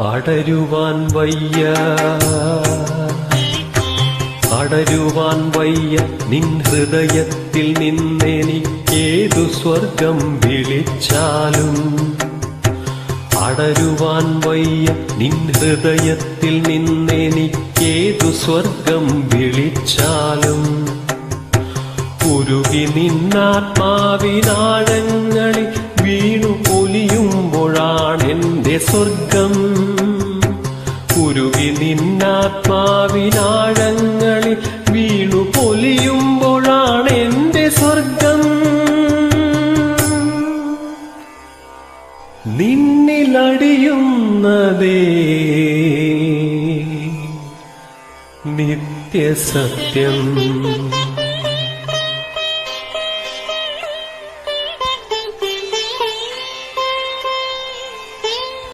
അടരുവാൻ വയ്യ. അടരുവാൻ വയ്യ. നിൻ ഹൃദയത്തിൽ നിന്നെനിക്കേതു സ്വർഗം വിളിച്ചാലും. അടരുവാൻ വയ്യ. നിൻ ഹൃദയത്തിൽ നിന്നെനിക്കേതു സ്വർഗം വിളിച്ചാലും. ഉരുകി നിന്നാത്മാവിനാഴങ്ങളിൽ സ്വർഗം ഉരുകി നിന്നാത്മാവിനാഴങ്ങളിൽ വീണു പൊലിയുമ്പോഴാണ് എന്റെ സ്വർഗം. നിന്നിലടിയുന്നതേ നിത്യസത്യം.